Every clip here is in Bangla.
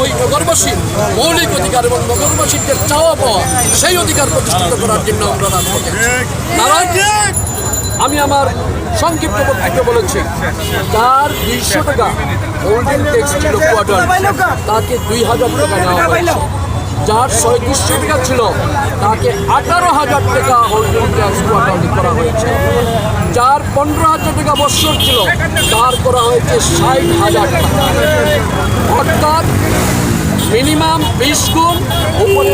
ওই নগরবাসীর মৌলিক অধিকার এবং নগরবাসীদের চাওয়া পাওয়া সেই অধিকার প্রতিষ্ঠিত করার জন্য আমরা রাজপথে। আমি আমার সংক্ষিপ্ত বক্তব্য বলেছি। তার দুইশো টাকা হোল্ডিং ট্যাক্স ছিল কোয়ার্টার, তাকে দুই হাজার টাকা নেওয়া হয়েছে। যার ছয়ত্রিশশো টাকা ছিল, তাকে আঠারো হাজার টাকা হোল্ডিং ট্যাক্স কোয়ার্টারলি করা হয়েছে। পনেরো হাজার টাকা বৎসর ছিল। তার করা হয়েছে ষাট হাজার টাকা। অর্থাৎ মিনিমাম বিশ গুণ উপরে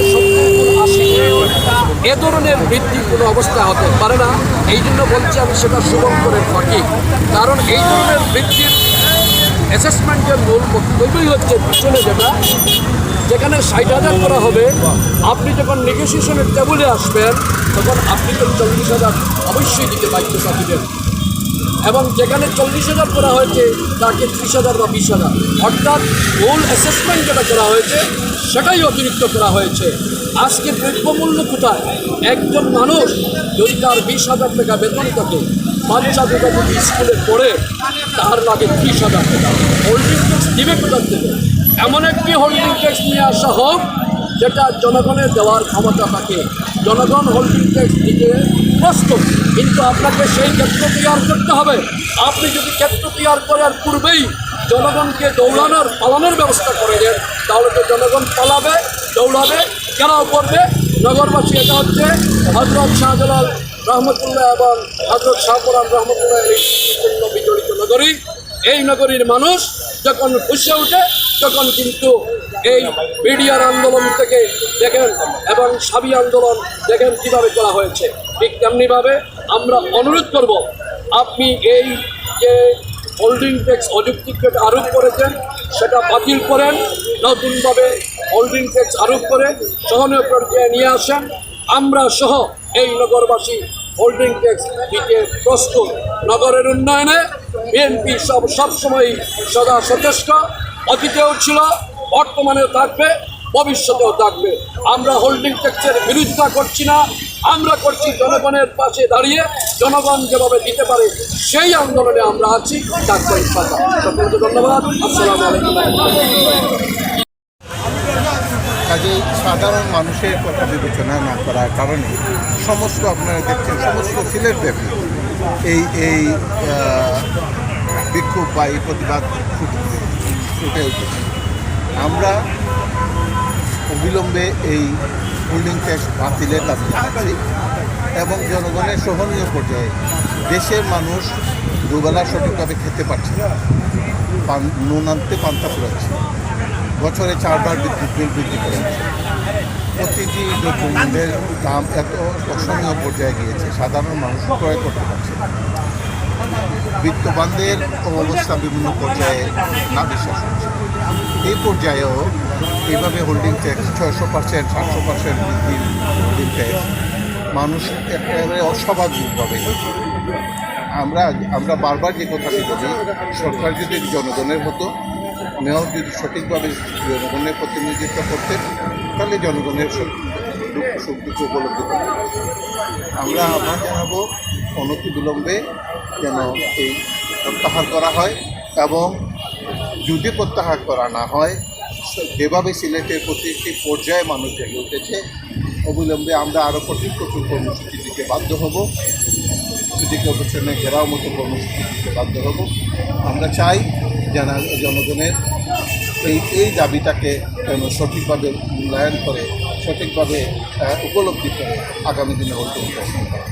এ ধরনের বৃদ্ধি কোনো অবস্থা হতে পারে না। এই জন্য বলছি আমি সেটা সুগম করে থাকি কারণ এই ধরনের বৃদ্ধির অ্যাসেসমেন্টের মূল বক্তব্যই হচ্ছে পিছনে যেটা। যেখানে ষাট হাজার করা হবে। আপনি যখন নেগোসিয়েশনের টেবুলে আসবেন, তখন আপনি তো চল্লিশ হাজার অবশ্যই দিতে বাধ্যতা দিবেন এবং যেখানে চল্লিশ হাজার করা হয়েছে, তাকে ত্রিশ হাজার বা বিশ হাজার। অর্থাৎ মূল অ্যাসেসমেন্ট যেটা করা হয়েছে, সেটাই অতিরিক্ত করা হয়েছে। আজকে দ্রব্যমূল্য কোথায়? একজন মানুষ যদি তার বিশ হাজার টাকা বেতন থাকে, বাচ্চা দুটা যদি স্কুলে পড়ে, তার লাগে ত্রিশ হাজার টাকা। হোল্ডিং ট্যাক্স দিবে কোথার থেকে? এমন একটি হোল্ডিং ট্যাক্স নিয়ে আসা হোক যেটা জনগণের দেওয়ার ক্ষমতা থাকে। জনগণ হোল্ডিং ট্যাক্স দিতে প্রস্তুত। কিন্তু আপনাকে সেই ক্ষেত্র তৈরি করতে হবে। আপনি যদি ক্ষেত্র তৈরি করার পূর্বেই জনগণকে দৌড়ানোর, পালানোর ব্যবস্থা করে দেন, তাহলে তো জনগণ পালাবে, দৌড়াবে কেনাও করবে। নগরবাসী, এটা হচ্ছে হজরত শাহজালাল রহমতুল্লাহ এবং হজরত শাহপুরান রহমতুল্লাহ এই জন্য বিজড়িত নগরী। এই নগরীর মানুষ যখন খুশে ওঠে তখন কিন্তু এই বিডিআর আন্দোলন থেকে দেখেন এবং সাবি আন্দোলন দেখেন কীভাবে করা হয়েছে, ঠিক তেমনিভাবে আমরা অনুরোধ করব, আপনি এই যে হোল্ডিং ট্যাক্স অযৌক্তিক আরোপ করেছেন, সেটা বাতিল করেন, নতুনভাবে হোল্ডিং ট্যাক্স আরোপ করে সহনীয় প্রক্রিয়া নিয়ে আসেন। আমরা সহ এই নগরবাসী হোল্ডিং ট্যাক্স দিতে প্রস্তুত। নগরের উন্নয়নে বিএনপি সব সবসময় সদা সচেষ্ট। অতীতেও ছিল, বর্তমানেও থাকবে, ভবিষ্যতেও থাকবে। আমরা হোল্ডিং ট্যাক্সের বিরোধিতা করছি না, আমরা করছি জনগণের পাশে দাঁড়িয়ে জনগণ যেভাবে দিতে পারে সেই আন্দোলনে আমরা আছি ডাক্তার সকলকে ধন্যবাদ, আসসালামু কাজেই সাধারণ মানুষের কথা বিবেচনা না করার কারণে সমস্ত আপনারা দেখছেন, সমস্ত সিলেট ব্যাপী এই এই বিক্ষোভ বা এই প্রতিবাদ ফুটে উঠেছে। আমরা অবিলম্বে এই হোল্ডিং ট্যাক্স বাতিলের দাবি জানাচ্ছি এবং জনগণের সহনীয় পর্যায়ে দেশের মানুষ দুবেলা সঠিকভাবে খেতে পারছে না। পান, নুন আনতে পান্তা ফুরাচ্ছে। বছরে চারবার বিদ্যুৎ বিল বৃদ্ধি করেছে। প্রতিটি দ্রব্যমূল্যের দাম এত অসহনীয় পর্যায়ে গিয়েছে, সাধারণ মানুষ ক্রয় করতে পারছে। বিত্তবানদের অবস্থা বিভিন্ন পর্যায়ে না বিশ্বাস এই পর্যায়েও এইভাবে হোল্ডিং ট্যাক্স ছয়শো পার্সেন্ট সাতশো পার্সেন্ট বৃদ্ধির হোল্ডিং ট্যাক্স মানুষ একেবারে অস্বাভাবিকভাবে আমরা আমরা বারবার যে কথাটি বলি, সরকার যদি জনগণের হতো মেয়র যদি সঠিকভাবে জনগণের প্রতিনিধিত্ব করতেন, তাহলে জনগণের সুখ- দুঃখ উপলব্ধি করতে পারতেন। আমরা আহ্বান জানাব অনতি বিলম্বে যেন এই প্রত্যাহার করা হয় এবং যদি প্রত্যাহার করা না হয়, যেভাবে সিলেটের প্রতিটি পর্যায়ে মানুষ জেগে উঠেছে, অবিলম্বে আমরা আরও কঠিন কঠিন কর্মসূচি দিতে বাধ্য হব। সিটিকে অবচ্ছন্নে ঘেরাও মতো কর্মসূচি দিতে বাধ্য হব, আমরা চাই যেন জনগণের এই এই দাবিটাকে যেন সঠিকভাবে মূল্যায়ন করে, সঠিকভাবে উপলব্ধি করে আগামী দিনে হতে ধন্যবাদ।